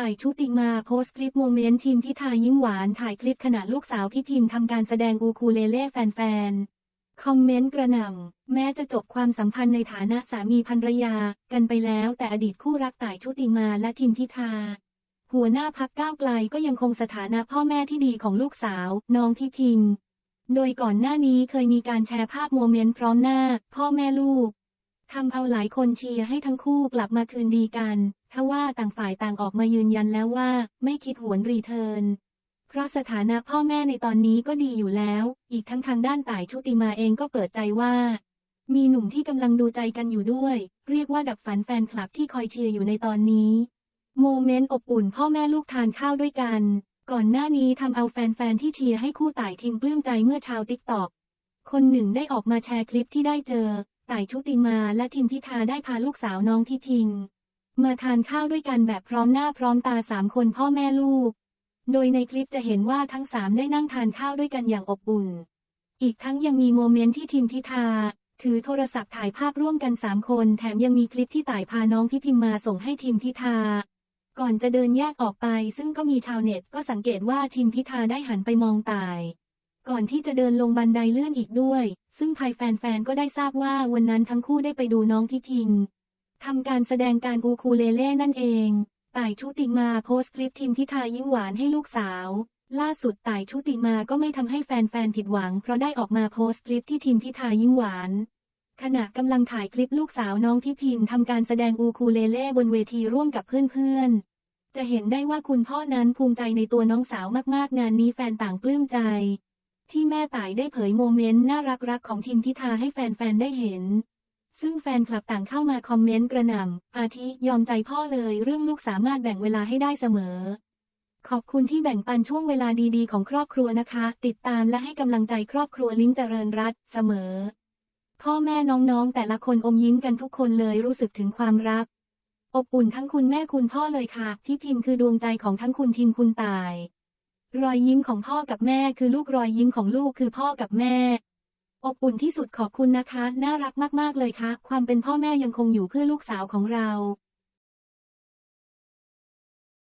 ต่ายชุติมาโพสต์คลิปโมเมนต์ทีมทิทายิ้มหวานถ่ายคลิปขณะลูกสาวพี่พิมทำการแสดงอูคูเลเล่แฟนๆ คอมเมนต์กระหน่ำ แม้จะจบความสัมพันธ์ในฐานะสามีภรรยา กันไปแล้วแต่อดีตคู่รักต่ายชุติมาและทีมพิธา หัวหน้าพักก้าวไกลก็ยังคงสถานะพ่อแม่ที่ดีของลูกสาว น้องที่พิมโดยก่อนหน้านี้เคยมีการแชร์ภาพโมเมนต์พร้อมหน้า พ่อแม่ลูก ทำเอาหลายคนเชียร์ให้ทั้งคู่กลับมาคืนดีกัน ทว่าต่างฝ่ายต่างออกมายืนยันแล้วว่า ไม่คิดหวนรีเทิร์น เพราะสถานะพ่อแม่ในตอนนี้ก็ดีอยู่แล้ว อีกทั้งทางด้านต่ายชุติมาเองก็เปิดใจว่า มีหนุ่มที่กำลังดูใจกันอยู่ด้วย เรียกว่าดับฝันแฟนคลับที่คอยเชียร์อยู่ในตอนนี้ โมเมนต์อบอุ่นพ่อแม่ลูกทานข้าวด้วยกัน ก่อนหน้านี้ทำเอาแฟนๆที่เชียร์ให้คู่ต่ายทิงปลื้มใจเมื่อชาวติ๊กต็อกคนหนึ่งได้ออกมาแชร์คลิปที่ได้เจอ ต่ายชุติมาและทิมพิธาได้พาลูกสาวน้องที่พิง มาทานข้าวด้วยกันแบบพร้อมหน้าพร้อมตาสามคนพ่อแม่ลูก โดยในคลิปจะเห็นว่าทั้งสามได้นั่งทานข้าวด้วยกันอย่างอบอุ่น อีกทั้งยังมีโมเมนต์ที่ทีมพิธา ถือโทรศัพท์ถ่ายภาพร่วมกันสามคน แถมยังมีคลิปที่ต่ายพาน้องพิพิมมาส่งให้ทีมพิธา ก่อนจะเดินแยกออกไป ซึ่งก็มีชาวเน็ตก็สังเกตว่าทีมพิธาได้หันไปมองต่าย ก่อนที่จะเดินลงบันไดเลื่อนอีกด้วย ซึ่งภายแฟนๆ ก็ได้ทราบว่าวันนั้นทั้งคู่ได้ไปดูน้องพิพิมทำการแสดงการอูคูเลเล่นั่นเองต่ายชุติมาโพสต์คลิปทีมพิธายิ้มหวานให้ลูกสาว ล่าสุดต่ายชุติมาก็ไม่ทำให้แฟนๆ ผิดหวัง เพราะได้ออกมาโพสต์คลิปที่ทีมพิธายิ้มหวาน ขณะกำลังถ่ายคลิปลูกสาวน้องที่พิมทำการแสดงอูคูเลเล่บนเวทีร่วมกับเพื่อนๆ จะเห็นได้ว่าคุณพ่อนั้นภูมิใจในตัวน้องสาวมากๆ งานนี้แฟนต่างปลื้มใจ ที่แม่ต่ายได้เผยโมเมนต์น่ารักๆของทีมพิธาให้แฟนๆได้เห็น ซึ่งแฟนคลับต่างเข้ามาคอมเมนต์กระหน่ำ อาทิยอมใจพ่อเลยเรื่องลูกสามารถแบ่งเวลาให้ได้เสมอ ขอบคุณที่แบ่งปันช่วงเวลาดีๆของครอบครัวนะคะ ติดตามและให้กำลังใจครอบครัวลิ้นเจริญรัตเสมอ พ่อแม่น้องๆ แต่ละคนอมยิ้มกันทุกคนเลยรู้สึกถึงความรัก อบอุ่นทั้งคุณแม่คุณพ่อเลยค่ะพี่พิมคือดวงใจของทั้งคุณทีมคุณตาย รอยยิ้มของพ่อกับแม่คือลูกรอยยิ้มของลูกคือพ่อกับแม่ อบอุ่นที่สุดขอบคุณนะคะ น่ารักมากๆเลยค่ะ ความเป็นพ่อแม่ยังคงอยู่เพื่อลูกสาวของเรา